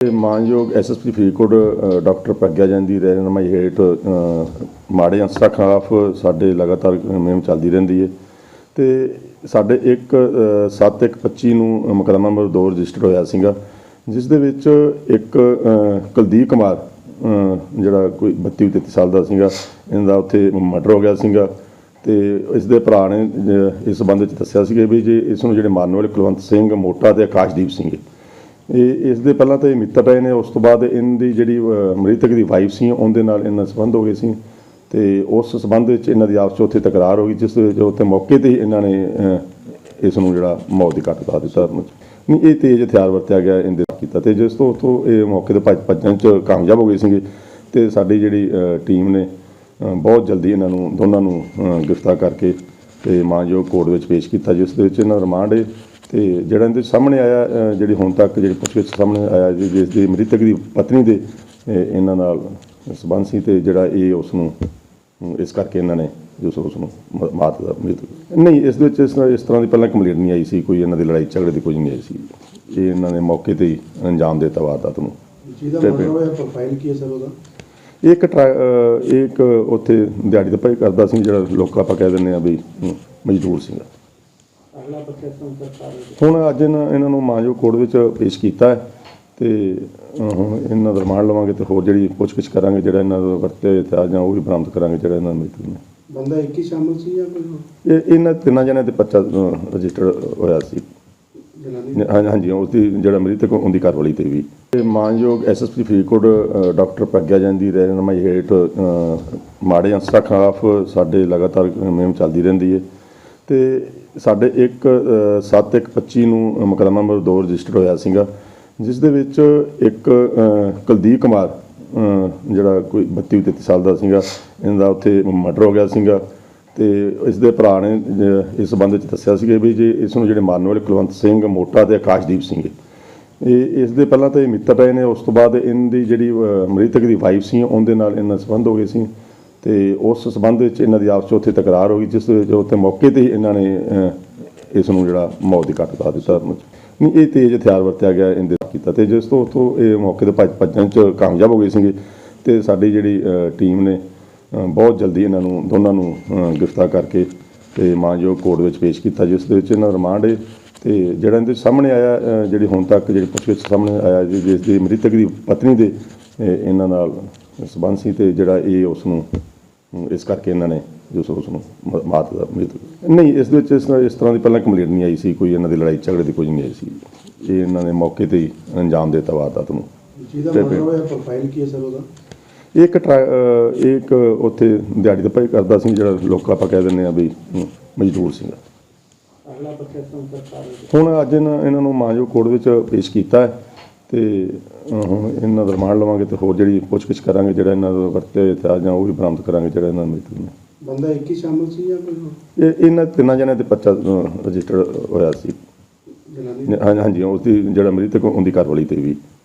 ਤੇ ਮਾਨਯੋਗ SSP Faridkot doctor Pragya Jain ਦੀ ਰਹਿਨਮਾਈ ਹੇਠ ਮਾੜੇ ਅੰਸਰਾਂ ਖਿਲਾਫ ਸਾਡੇ ਲਗਾਤਾਰ ਮੁਹਿੰਮ ਚੱਲਦੀ ਰਹਿੰਦੀ ਹੈ ਤੇ ਸਾਡੇ ਇੱਕ 7125 ਨੂੰ ਮੁਕੱਦਮਾ ਨੰਬਰ 2 ਰਜਿਸਟਰਡ ਹੋਇਆ ਸੀਗਾ, ਜਿਸ ਦੇ ਵਿੱਚ ਇੱਕ ਕੁਲਦੀਪ ਕੁਮਾਰ ਜਿਹੜਾ ਕੋਈ 32 33 ਸਾਲ ਦਾ ਸੀਗਾ, ਇਹਦਾ ਉੱਥੇ ਮਰਡਰ ਹੋ ਗਿਆ ਸੀਗਾ। ਤੇ ਇਸ ਦੇ ਭਰਾ ਨੇ ਇਸ ਸੰਬੰਧ ਵਿੱਚ ਦੱਸਿਆ ਸੀਗਾ ਵੀ ਜੇ ਇਸ ਨੂੰ ਜਿਹੜੇ ਮਾਰਨ ਵਾਲੇ ਕੁਲਵੰਤ ਸਿੰਘ ਮੋਟਾ ਤੇ ਆਕਾਸ਼ਦੀਪ ਸਿੰਘ ਇਹ ਇਸ ਦੇ ਪਹਿਲਾਂ ਤਾਂ ਇਹ ਮਿੱਤਰ ਰਹੇ ਨੇ, ਉਸ ਤੋਂ ਬਾਅਦ ਇਹਨਾਂ ਦੀ ਜਿਹੜੀ ਮ੍ਰਿਤਕ ਦੀ ਵਾਈਫ ਸੀ, ਉਹਦੇ ਨਾਲ ਇਹਨਾਂ ਸੰਬੰਧ ਹੋ ਗਏ ਸੀ ਤੇ ਉਸ ਸੰਬੰਧ ਵਿੱਚ ਇਹਨਾਂ ਦੀ ਆਪਸ 'ਚ ਉੱਥੇ ਤਕਰਾਰ ਹੋ ਗਈ, ਜਿਸ ਦੇ ਵਿੱਚ ਉੱਥੇ ਮੌਕੇ ਤੇ ਹੀ ਇਹਨਾਂ ਨੇ ਇਸ ਨੂੰ ਜਿਹੜਾ ਮੌਤ ਦੀ ਘੱਟ ਦਿੱਤਾ ਦਿੱਤਾ। ਨਹੀਂ, ਇਹ ਤੇਜ਼ ਹਥਿਆਰ ਵਰਤਿਆ ਗਿਆ, ਇਹਦੇ ਨਾਲ ਕੀਤਾ ਤੇ ਜਿਸ ਤੋਂ ਉੱਥੋਂ ਇਹ ਮੌਕੇ ਤੇ ਭੱਜ ਭੱਜਣ 'ਚ ਕਾਮਯਾਬ ਹੋ ਗਏ ਸੀਗੇ ਤੇ ਸਾਡੀ ਜਿਹੜੀ ਟੀਮ ਨੇ ਬਹੁਤ ਜਲਦੀ ਇਹਨਾਂ ਨੂੰ, ਦੋਨਾਂ ਨੂੰ ਗ੍ਰਿਫਤਾਰ ਕਰਕੇ ਤੇ ਮਾਨਯੋਗ ਕੋਰਟ ਵਿੱਚ ਪੇਸ਼ ਕੀਤਾ, ਜਿਸ ਦੇ ਵਿੱਚ ਇਹਨਾਂ ਰਿਮਾਂਡ ਤੇ ਜਿਹੜਾ ਇਹਦੇ ਸਾਹਮਣੇ ਆਇਆ ਜਿਹੜੀ ਹੁਣ ਤੱਕ ਜਿਹੜੀ ਪੁੱਛਗਿੱਛ ਸਾਹਮਣੇ ਆਇਆ ਜੀ ਜਿਸ ਦੀ ਮ੍ਰਿਤਕ ਦੀ ਪਤਨੀ ਦੇ ਇਹਨਾਂ ਨਾਲ ਸਬੰਧ ਸੀ ਤੇ ਜਿਹੜਾ ਇਹ ਉਸ ਨੂੰ ਇਸ ਕਰਕੇ ਇਹਨਾਂ ਨੇ ਜੋ ਉਸ ਨੂੰ ਮਾਤ ਦਾ ਮ੍ਰਿਤਕ। ਨਹੀਂ ਇਸ ਵਿੱਚ ਇਸ ਤਰ੍ਹਾਂ ਦੀ ਪਹਿਲਾਂ ਕੰਪਲੇਂਟ ਨਹੀਂ ਆਈ ਸੀ ਕੋਈ ਇਹਨਾਂ ਦੀ ਲੜਾਈ ਝਗੜੇ ਦੀ ਕੋਈ ਨਹੀਂ ਆਈ ਸੀ। ਇਹ ਇਹਨਾਂ ਨੇ ਮੌਕੇ ਤੇ ਹੀ ਅੰਜਾਮ ਦਿੱਤਾ ਵਾਰਦਾਤ ਨੂੰ। ਜਿਹਦਾ ਪ੍ਰੋਫਾਈਲ ਕੀ ਹੈ ਸਰ ਉਹਦਾ? ਇਹ ਇੱਕ ਇਹ ਇੱਕ ਉੱਥੇ ਦਿਹਾੜੀ ਦਾ ਭਾਈ ਕਰਦਾ ਸੀ ਜਿਹੜਾ ਲੋਕਾਂ ਆਪਾਂ ਕਹਿ ਦਿੰਦੇ ਆ ਵੀ ਮਜ਼ਦੂਰ ਸੀਗਾ। ਹੁਣ ਅੱਜ ਇਹਨਾਂ ਇਹਨਾਂ ਨੂੰ ਮਾਂਜੋ ਕੋਰਟ ਵਿੱਚ ਪੇਸ਼ ਕੀਤਾ ਹੈ ਤੇ ਹੁਣ ਇਹਨਾਂ ਦਾ ਰਿਮਾਂਡ ਲਵਾਂਗੇ ਤੇ ਹੋਰ ਜਿਹੜੀ ਪੁੱਛਗਿੱਛ ਕਰਾਂਗੇ ਜਿਹੜਾ ਇਹਨਾਂ ਦਾ ਵਰਤੇ ਹਥਿਆਰ ਜਾਂ ਉਹ ਵੀ ਬਰਾਮਦ ਕਰਾਂਗੇ ਜਿਹੜਾ ਇਹਨਾਂ ਦਾ ਮ੍ਰਿਤਕ ਨੇ। ਬੰਦਾ ਇੱਕ ਹੀ ਸ਼ਾਮਲ ਸੀ ਜਾਂ ਕੋਈ ਹੋਰ? ਇਹ ਇਹਨਾਂ ਤਿੰਨਾਂ ਜਣਿਆਂ ਤੇ ਪਰਚਾ ਰਜਿਸਟਰਡ ਹੋਇਆ ਸੀ। ਜਨਾਨੀ ਹਾਂਜੀ ਉਸ ਦੀ ਜਿਹੜਾ ਮ੍ਰਿਤਕ ਉਹਦੀ ਘਰਵਾਲੀ ਤੇ ਵੀ। ਤੇ ਮਾਨਯੋਗ ਐਸਐਸਪੀ ਫਰੀਦਕੋਟ ਡਾਕਟਰ ਪ੍ਰਗਿਆ ਜੈਨ ਦੀ ਰਹਿਨਮਾਈ ਹੇਠ ਮਾੜੇ ਅੰਸਰਾਂ ਖਿਲਾਫ ਸਾਡੇ ਲਗਾਤਾਰ ਮੁਹਿੰਮ ਚੱਲਦੀ ਰਹਿੰਦੀ ਹੈ। ਤੇ ਸਾਡੇ ਇੱਕ ਅ, 7125 ਨੂੰ ਮੁਕੱਦਮਾ ਨੰਬਰ 2 ਰਜਿਸਟਰਡ ਹੋਇਆ ਸੀਗਾ ਜਿਸ ਦੇ ਵਿੱਚ ਇੱਕ ਕੁਲਦੀਪ ਕੁਮਾਰ ਜਿਹੜਾ ਕੋਈ 32 33 ਸਾਲ ਦਾ ਸੀਗਾ ਇਹਨਾਂ ਦਾ ਉੱਥੇ ਮਰਡਰ ਹੋ ਗਿਆ ਸੀਗਾ ਤੇ ਇਸ ਦੇ ਭਰਾ ਨੇ ਇਸ ਸੰਬੰਧ ਵਿੱਚ ਦੱਸਿਆ ਸੀਗਾ ਵੀ ਜੇ ਇਸ ਨੂੰ ਜਿਹੜੇ ਮਾਰਨ ਵਾਲੇ ਕੁਲਵੰਤ ਸਿੰਘ ਮੋਟਾ ਤੇ ਆਕਾਸ਼ਦੀਪ ਸਿੰਘ ਇਹ ਇਸ ਦੇ ਪਹਿਲਾਂ ਤਾਂ ਇਹ ਮਿੱਤਰ ਰਹੇ ਨੇ ਉਸ ਤੋਂ ਬਾਅਦ ਇਹਦੀ ਜਿਹੜੀ ਮ੍ਰਿਤਕ ਦੀ ਵਾਈਫ ਸੀ ਉਹਦੇ ਨਾਲ ਇਹਨਾਂ ਸੰਬੰਧ ਹੋ ਗਏ ਸੀ। ਤੇ ਉਸ ਸੰਬੰਧ ਵਿੱਚ ਇਹਨਾਂ ਦੀ ਆਪਸ 'ਚ ਉੱਥੇ ਤਕਰਾਰ ਹੋ ਗਈ, ਜਿਸ ਵਿੱਚ ਉੱਥੇ ਮੌਕੇ ਤੇ ਹੀ ਇਹਨਾਂ ਨੇ ਇਸ ਨੂੰ ਜਿਹੜਾ ਮੌਤ ਦੀ ਘੱਟ ਦਿੱਤਾ ਦਿੱਤਾ। ਨਹੀਂ, ਇਹ ਤੇਜ਼ ਹਥਿਆਰ ਵਰਤਿਆ ਗਿਆ, ਇਹਦੇ ਕੀਤਾ ਤੇ ਜਿਸ ਤੋਂ ਉੱਥੋਂ ਇਹ ਮੌਕੇ ਤੇ ਭੱਜ ਭੱਜਣ 'ਚ ਕਾਮਯਾਬ ਹੋ ਗਏ ਸੀਗੇ ਤੇ ਸਾਡੀ ਜਿਹੜੀ ਟੀਮ ਨੇ ਬਹੁਤ ਜਲਦੀ ਇਹਨਾਂ ਨੂੰ, ਦੋਨਾਂ ਨੂੰ ਗ੍ਰਿਫਤਾਰ ਕਰਕੇ ਤੇ ਮਾਨਯੋਗ ਕੋਰਟ ਵਿੱਚ ਪੇਸ਼ ਕੀਤਾ, ਜਿਸ ਦੇ ਵਿੱਚ ਇਹਨਾਂ ਦਾ ਰਿਮਾਂਡ ਹੈ ਤੇ ਜਿਹੜਾ ਇਹਦੇ ਸਾਹਮਣੇ ਆਇਆ ਜਿਹੜੀ ਹੁਣ ਤੱਕ ਜਿਹੜੀ ਪੁੱਛਗਿੱਛ ਸਾਹਮਣੇ ਆਇਆ ਜੀ ਜਿਸ ਦੀ ਮ੍ਰਿਤਕ ਦੀ ਪਤਨੀ ਦੇ ਇਹਨਾਂ ਨਾਲ ਸਬੰਧ ਸੀ ਤੇ ਜਿਹੜਾ ਇਹ ਉਸ ਨੂੰ ਇਸ ਕਰਕੇ ਇਹਨਾਂ ਨੇ ਜੋ ਉਸ ਨੂੰ ਮਾਤ ਦਾ ਨਹੀਂ ਇਸ ਦੇ ਵਿੱਚ ਇਸ ਤਰ੍ਹਾਂ ਇਸ ਤਰ੍ਹਾਂ ਦੀ ਪਹਿਲਾਂ ਕੰਪਲੇਂਟ ਨਹੀਂ ਆਈ ਸੀ ਕੋਈ ਇਹਨਾਂ ਦੀ ਲੜਾਈ ਝਗੜੇ ਦੀ ਕੋਈ ਨਹੀਂ ਆਈ ਸੀ। ਇਹ ਇਹਨਾਂ ਨੇ ਮੌਕੇ ਤੇ ਹੀ ਅੰਜਾਮ ਦਿੱਤਾ ਵਾਰਦਾਤ ਨੂੰ। ਜਿਹਦਾ ਹੋਇਆ ਪ੍ਰੋਫਾਈਲ ਕੀ ਹੈ ਸਰ ਉਹਦਾ? ਇਹ ਇੱਕ ਇਹ ਇੱਕ ਉੱਥੇ ਦਿਹਾੜੀ ਦਾ ਭਾਈ ਕਰਦਾ ਸੀ ਜਿਹੜਾ ਲੋਕਾਂ ਆਪਾਂ ਕਹਿ ਦਿੰਦੇ ਆ ਵੀ ਮਜ਼ਦੂਰ ਸੀਗਾ। ਹੁਣ ਅੱਜ ਇਹਨਾਂ ਇਹਨਾਂ ਨੂੰ ਮਾਂਜੋ ਕੋਰਟ ਵਿੱਚ ਪੇਸ਼ ਕੀਤਾ ਹੈ। ਤੇ ਹੁਣ ਇਹਨਾਂ ਦਾ ਰਿਮਾਂਡ ਲਵਾਂਗੇ ਤੇ ਹੋਰ ਜਿਹੜੀ ਪੁੱਛਗਿੱਛ ਕਰਾਂਗੇ ਜਿਹੜਾ ਇਹਨਾਂ ਦਾ ਵਰਤੇ ਹਥਿਆਰ ਜਾਂ ਉਹ ਵੀ ਬਰਾਮਦ ਕਰਾਂਗੇ ਜਿਹੜਾ ਇਹਨਾਂ ਨੇ ਬੰਦਾ ਇੱਕ ਹੀ ਸ਼ਾਮਲ ਸੀ ਜਾਂ ਕੋਈ ਹੋਰ? ਇਹ ਇਹਨਾਂ ਤਿੰਨਾਂ ਜਣਿਆਂ ਤੇ ਪਰਚਾ ਰਜਿਸਟਰਡ ਹੋਇਆ ਸੀ। ਹਾਂਜੀ ਹਾਂਜੀ ਉਸ ਦੀ ਜਿਹੜਾ ਮ੍ਰਿਤਕ ਉਹਦੀ ਘਰਵਾਲੀ ਤੇ ਵੀ।